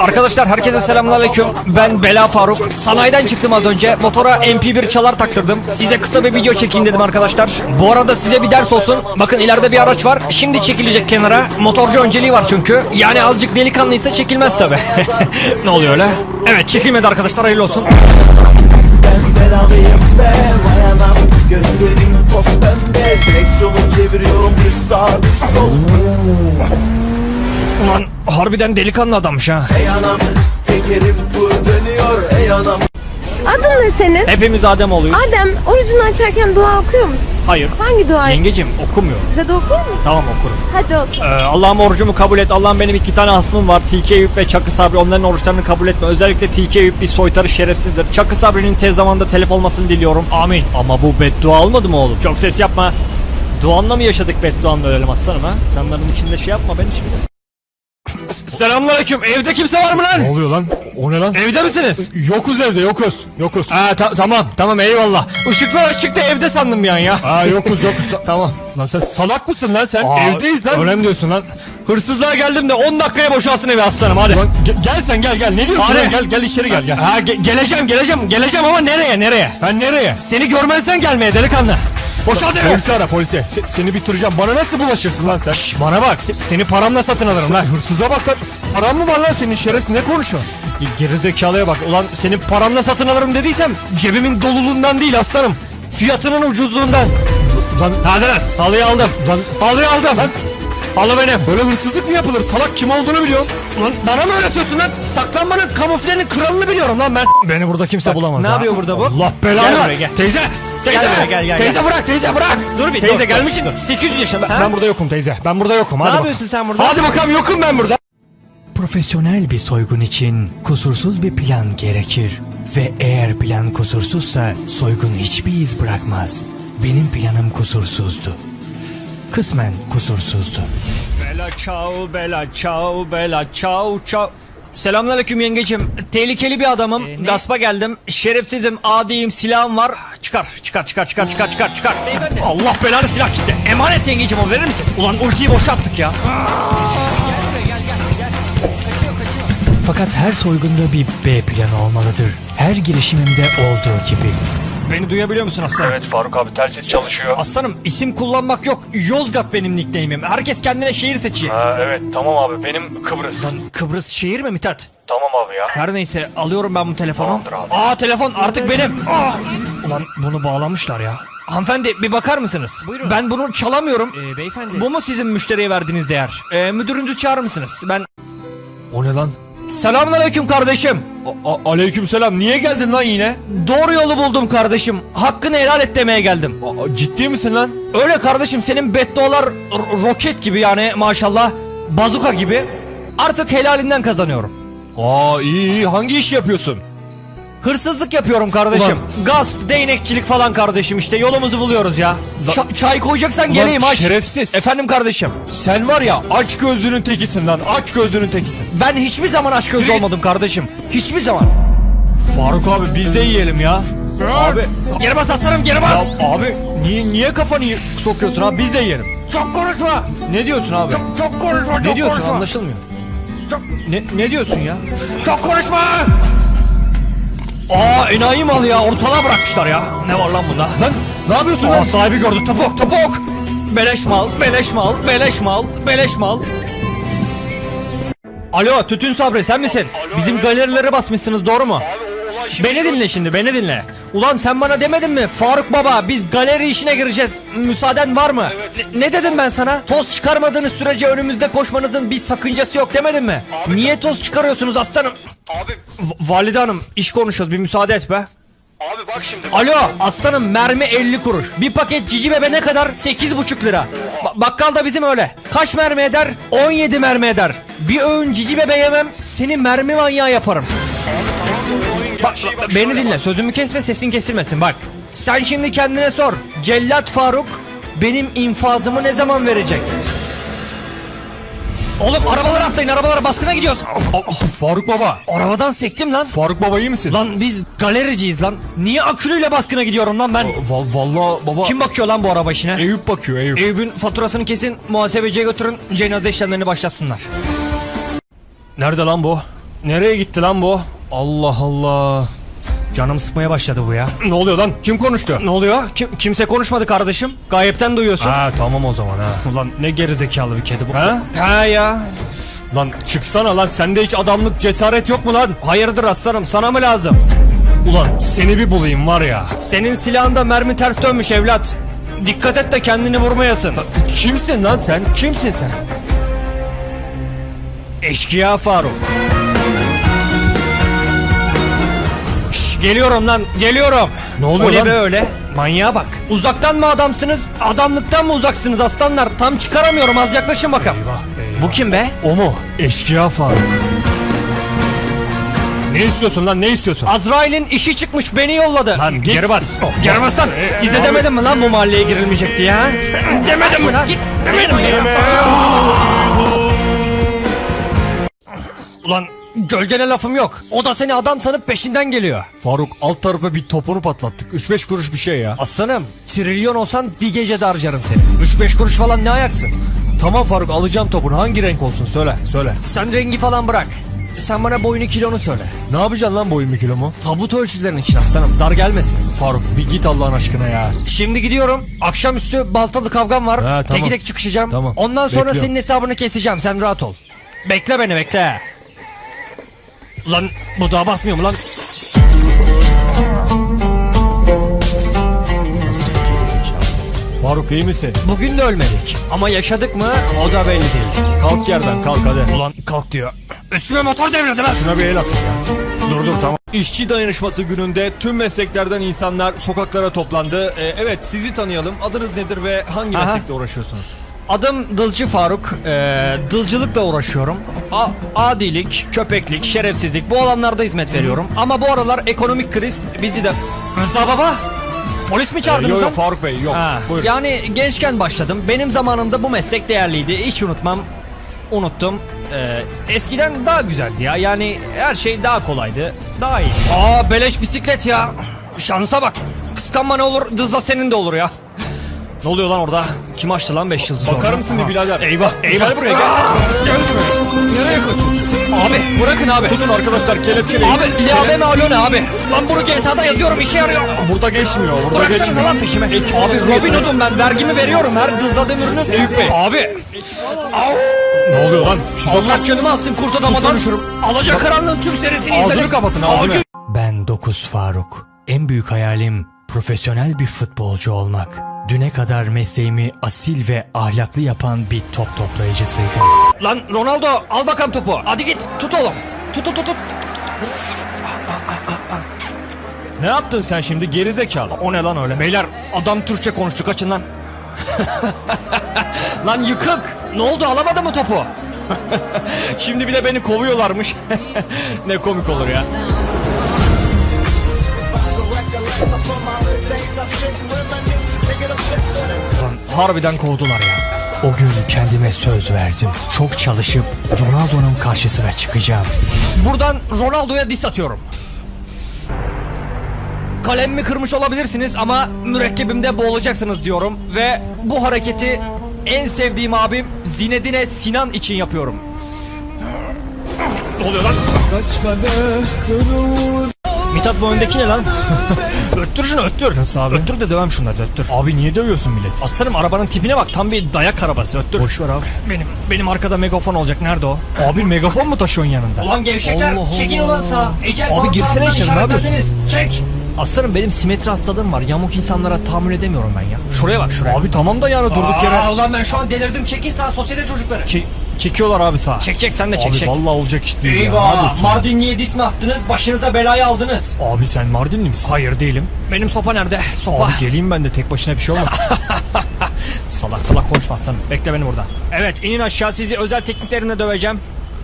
Arkadaşlar herkese selamünaleyküm. Ben Bela Faruk. Sanayiden çıktım az önce. Motora MP1 çalar taktırdım. Size kısa bir video çekeyim dedim arkadaşlar. Bu arada size bir ders olsun. Bakın ileride bir araç var. Şimdi çekilecek kenara. Motorcu önceliği var çünkü. Yani azıcık delikanlıysa çekilmez tabi. ne oluyor öyle? Evet çekilmedi arkadaşlar hayırlı olsun. Harbiden delikanlı adammış ha. Ey anam tekerim fır dönüyor Ey anam Adın ne senin? Hepimiz Adem oluyoruz. Adem, orucunu açarken dua okuyor musun? Hayır. Hangi dua? Yengecim okumuyor. Bize de okur musun? Tamam okurum. Hadi oku. Ee, Allah'ım orucumu kabul et. Allah'ım benim iki tane hasmım var. TK Eyüp ve Çakı Sabri. Onların oruçlarını kabul etme. Özellikle TK Eyüp bir soytarı şerefsizdir. Çakı Sabri'nin tez zamanda telef olmasını diliyorum. Amin. Ama bu beddua olmadı mı oğlum? Çok ses yapma. Duanla mı yaşadık bedduanla ölelim aslanım ha? İnsanların içinde şey yapma ben şimdi. Selamünaleyküm. Evde kimse var mı lan? Ne oluyor lan? O ne lan? Evde misiniz? Yokuz evde yokuz. Yokuz. Ha ta- tamam tamam eyvallah. Işıklar açık da evde sandım bir an ya. Aa yokuz yokuz. tamam. Lan sen salak mısın lan sen? Aa, Evdeyiz lan. öyle mi diyorsun lan? Hırsızlığa geldim de 10 dakikaya boşaltın evi aslanım hadi. Lan ge- gel sen gel gel. Ne diyorsun Hadi. lan? Gel gel içeri gel gel. Ha ge- geleceğim geleceğim geleceğim ama nereye nereye? Ben nereye? Seni görmezden gelmeye delikanlı. Boşalt evi. Polisi ara polisi. Se- seni bitireceğim. Bana nasıl bulaşırsın lan sen? Şş, bana bak se- seni paramla satın alırım lan. Hırsıza bak lan. Paran mı var lan senin şerefsiz? Ne konuşuyorsun? Ge- Gerizekalıya bak ulan seni paramla satın alırım dediysem cebimin doluluğundan değil aslanım. Fiyatının ucuzluğundan. Lan Hadi lan halıyı aldım. Lan Halıyı aldım. Lan Halı benim. böyle hırsızlık mı yapılır? Salak kim olduğunu biliyorum. Ulan bana mı öğretiyorsun lan? Saklanmanın kamuflenin kralını biliyorum lan ben. Beni burada kimse bulamaz ne yapıyor burada bu? Allah belanı Gel buraya, gel. Teyze. Teyze. Gel gel, gel, teyze gel. bırak teyze bırak. Dur bir teyze gelmişsin. 800 yaşında. Ben burada yokum teyze. Ben burada yokum. Hadi Ne bak. yapıyorsun sen burada? Hadi bakalım yokum ben burada. Profesyonel bir soygun için kusursuz bir plan gerekir. Ve eğer plan kusursuzsa soygun hiçbir iz bırakmaz. Benim planım kusursuzdu. Kısmen kusursuzdu. Bela çao bela çao bela çao çao. Selamünaleyküm yengecim. Tehlikeli bir adamım. Gaspa geldim. Şerefsizim, adiyim, silahım var. Çıkar, çıkar, çıkar, çıkar, çıkar, çıkar, çıkar. Allah belanı silah gitti. Emanet yengecim o verir misin? Ulan ultiyi boşalttık ya. Fakat her soygunda bir B planı olmalıdır. Her girişimimde olduğu gibi. Beni duyabiliyor musun aslanım? Evet Faruk abi telsiz çalışıyor. Aslanım isim kullanmak yok. Yozgat benim nickname'im. Herkes kendine şehir seçecek. Ha evet tamam abi benim Kıbrıs. Lan Kıbrıs şehir mi Mithat? Tamam abi ya. Her neyse alıyorum ben bu telefonu. Tamamdır abi. Aa telefon artık benim. Aa, ulan bunu bağlamışlar ya. Hanımefendi bir bakar mısınız? Buyurun. Ben bunu çalamıyorum. beyefendi. Bu mu sizin müşteriye verdiğiniz değer? Ee, müdürünüzü çağırır mısınız? Ben... O ne lan? Selamünaleyküm kardeşim. Aleyküm selam. Niye geldin lan yine? Doğru yolu buldum kardeşim. Hakkını helal et demeye geldim. Aa, ciddi misin lan? Öyle kardeşim senin beddualar r- roket gibi yani maşallah. Bazuka gibi. Artık helalinden kazanıyorum. Aa iyi iyi. Hangi iş yapıyorsun? Hırsızlık yapıyorum kardeşim. Gasp, değnekçilik falan kardeşim işte yolumuzu buluyoruz ya. Ça- çay koyacaksan geleyim aç. şerefsiz. Efendim kardeşim. Sen var ya aç gözlünün tekisin lan. Aç gözlünün tekisin. Ben hiçbir zaman aç gözlü olmadım kardeşim. Hiçbir zaman. Faruk abi biz de yiyelim ya. Abi. Geri bas aslanım geri Ya bas. abi niye niye kafanı y- sokuyorsun abi biz de yiyelim. Çok konuşma. Ne diyorsun abi? Çok konuşma. ne diyorsun anlaşılmıyor. Ne, ne diyorsun ya? Çok konuşma. Aa enayi mal ya ortalığa bırakmışlar ya. Ne var lan bunda? Lan ne yapıyorsun Aa, lan? sahibi gördü topuk topuk. Beleş mal, beleş mal, beleş mal, beleş mal. Alo Tütün Sabri sen misin? Bizim galerilere basmışsınız doğru mu? Beni dinle şimdi beni dinle. Ulan sen bana demedin mi Faruk baba biz galeri işine gireceğiz. Müsaaden var mı? Ne, ne dedim ben sana? Toz çıkarmadığınız sürece önümüzde koşmanızın bir sakıncası yok demedim mi? Niye toz çıkarıyorsunuz aslanım? Abi V- Valide hanım iş konuşuyoruz bir müsaade et be. abi bak şimdi. Alo aslanım mermi 50 kuruş. Bir paket cici bebe ne kadar? 8,5 lira. Ba- bakkal da bizim öyle. Kaç mermi eder? 17 mermi eder. Bir öğün cici bebe yemem seni mermi manyağı yaparım. Bak, bak, beni dinle sözümü kesme sesin kesilmesin bak. Sen şimdi kendine sor. Cellat Faruk benim infazımı ne zaman verecek? Oğlum arabalara atlayın arabalara baskına gidiyoruz. Aa, Faruk baba. Arabadan sektim lan. Faruk baba iyi misin? Lan biz galericiyiz lan. Niye akülüyle baskına gidiyorum lan ben? Val vallahi baba. Kim bakıyor lan bu araba işine? Eyüp bakıyor Eyüp. Eyüp'ün faturasını kesin muhasebeciye götürün cenaze işlemlerini başlatsınlar. Nerede lan bu? Nereye gitti lan bu? Allah Allah. Canım sıkmaya başladı bu ya. ne oluyor lan? Kim konuştu? Ne oluyor? Kim, kimse konuşmadı kardeşim. Gayipten duyuyorsun. Ha tamam o zaman ha. Ulan ne gerizekalı bir kedi bu. Ha? Ha ya. Lan çıksana lan sende hiç adamlık cesaret yok mu lan? Hayırdır aslanım sana mı lazım? Ulan seni bir bulayım var ya. Senin silahında mermi ters dönmüş evlat. Dikkat et de kendini vurmayasın. Kimsin lan sen? Kimsin sen? Eşkıya Faruk. Geliyorum lan geliyorum. Ne oluyor o ne lan? be öyle? Manyağa bak. Uzaktan mı adamsınız? Adamlıktan mı uzaksınız aslanlar? Tam çıkaramıyorum az yaklaşın bakalım. Bu kim be? O mu? Eşkıya Faruk. Ne istiyorsun lan ne istiyorsun? Azrail'in işi çıkmış beni yolladı. Lan git. Geri bas. Oh, Geri bas lan. Ee, Size abi. demedim mi lan bu mahalleye girilmeyecek diye ha? demedim mi lan? Git. Demedim mi? Ulan gölgene lafım yok. O da seni adam sanıp peşinden geliyor. Faruk alt tarafa bir topunu patlattık. 3-5 kuruş bir şey ya. Aslanım trilyon olsan bir gecede harcarım seni. 3-5 kuruş falan ne ayaksın? Tamam Faruk alacağım topunu. Hangi renk olsun söyle söyle. Sen rengi falan bırak. Sen bana boyunu kilonu söyle. Ne yapacaksın lan boyun bir kilomu? Tabut ölçülerin için aslanım dar gelmesin. Faruk bir git Allah'ın aşkına ya. Şimdi gidiyorum. Akşamüstü baltalı kavgam var. Ha, tamam. Teki tek çıkışacağım. Tamam. Ondan sonra Bekliyorum. senin hesabını keseceğim. Sen rahat ol. Bekle beni bekle. Lan bu daha basmıyor mu lan? Faruk iyi misin? Bugün de ölmedik. Ama yaşadık mı o da belli değil. Kalk yerden kalk hadi. Ulan kalk diyor. Üstüme motor devrildi lan. Şuna bir el atın ya. Dur dur tamam. İşçi dayanışması gününde tüm mesleklerden insanlar sokaklara toplandı. Ee, evet sizi tanıyalım. Adınız nedir ve hangi Aha. meslekte uğraşıyorsunuz? Adım Dılcı Faruk. Ee, dılcılıkla uğraşıyorum. A- adilik, köpeklik, şerefsizlik bu alanlarda hizmet veriyorum. Ama bu aralar ekonomik kriz bizi de... Rıza baba! Polis mi Ee, çağırdınız yok lan? yok Faruk Bey yok. Ha, Buyurun. yani gençken başladım. Benim zamanımda bu meslek değerliydi. Hiç unutmam. Unuttum. Ee, eskiden daha güzeldi ya. Yani her şey daha kolaydı. Daha iyi. Aa beleş bisiklet ya. Şansa bak. Kıskanma ne olur, dızla senin de olur ya. Ne oluyor lan orada? Kim açtı lan 5 yıldız Bakar orada? mısın bir birader? Eyvah, eyvah. Gel buraya gel. Gel buraya. Nereye kaçıyorsun? Abi bırakın abi. Tutun arkadaşlar kelepçeleyin. Abi LAB mi alo ne abi? Lan bunu GTA'da yazıyorum işe yarıyor. Burada geçmiyor. Burada Bıraksanıza geçmiyor. lan peşime. Abi Robin Hood'um ben vergimi veriyorum her dızladığım ürünün. Eyüp Bey. Abi. Ne oluyor lan? Allah canımı alsın kurt adamadan. Alaca karanlığın tüm serisini Ağzını izledim. kapatın ağzını. Ben 9 Faruk. En büyük hayalim profesyonel bir futbolcu olmak. Düne kadar mesleğimi asil ve ahlaklı yapan bir top toplayıcısıydım. Lan Ronaldo al bakalım topu. Hadi git tut oğlum. Tut tut tut tut. Ne yaptın sen şimdi gerizekalı? O ne lan öyle? Beyler adam Türkçe konuştu kaçın lan. lan yıkık. Ne oldu alamadı mı topu? Şimdi bir de beni kovuyorlarmış. ne komik olur ya. Harbiden kovdular ya. O gün kendime söz verdim. Çok çalışıp Ronaldo'nun karşısına çıkacağım. Buradan Ronaldo'ya diss atıyorum. Kalemimi kırmış olabilirsiniz ama mürekkebimde boğulacaksınız diyorum. Ve bu hareketi en sevdiğim abim Zinedine Sinan için yapıyorum. Ne oluyor lan? Mithat bu öndeki ne lan? öttür şunu öttür. Nasıl abi? Öttür de dövem şunları da öttür. Abi niye dövüyorsun milleti? Aslanım arabanın tipine bak tam bir dayak arabası öttür. Boş ver abi. Benim benim arkada megafon olacak nerede o? Abi megafon mu taşıyorsun yanında? Ulan gevşekler Allah çekin Allah. ulan sağa. Ecel Abi girsene içeri, ne yapıyorsun? Çek. Aslanım benim simetri hastalığım var. Yamuk insanlara tahammül edemiyorum ben ya. Şuraya bak şuraya. Abi tamam da yani durduk yere. Aa, ulan ben şu an delirdim. Çekin sağa sosyete çocukları. Çek- çekiyorlar abi sağa. Çek çek sen de çek Abi çek. vallahi olacak iş değil ya. Ne Eyvah yapıyorsun? Mardinli'ye dis mi attınız? Başınıza belayı aldınız. Abi sen Mardinli misin? Hayır değilim. Benim sopa nerede? Sopa. Abi geleyim ben de tek başına bir şey olmaz. salak salak konuşma aslanım. Bekle beni burada. Evet inin aşağı sizi özel tekniklerimle döveceğim.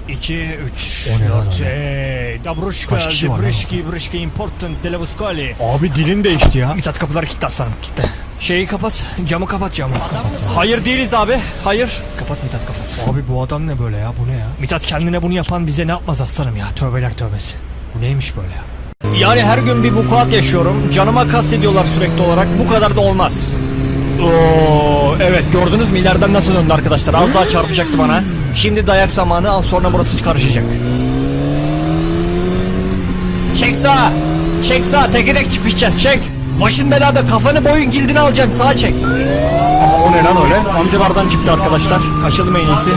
2, 3, O ne lan 4, öyle? Dabruşka, Kaç kişi var lan Zibrişki, Brişki, Important, Delavuskali. abi dilin değişti ya. Mithat kapıları kilitli aslanım kilitli. Şeyi kapat, camı kapat camı. Hayır değiliz abi, hayır. Kapat Mithat kapat. Abi bu adam ne böyle ya? Bu ne ya? Mithat kendine bunu yapan bize ne yapmaz aslanım ya, tövbeler tövbesi. Bu neymiş böyle ya? Yani her gün bir vukuat yaşıyorum, canıma kastediyorlar sürekli olarak, bu kadar da olmaz. Oo, evet gördünüz mü ileriden nasıl döndü arkadaşlar, az daha çarpacaktı bana. Şimdi dayak zamanı, al sonra burası karışacak. sağa. Çek sağa teke tek çıkışacağız çek. Başın belada kafanı boyun gildini alacaksın sağa çek. Aha o ne lan öyle? Amcalardan çıktı arkadaşlar. Kaçalım en iyisi.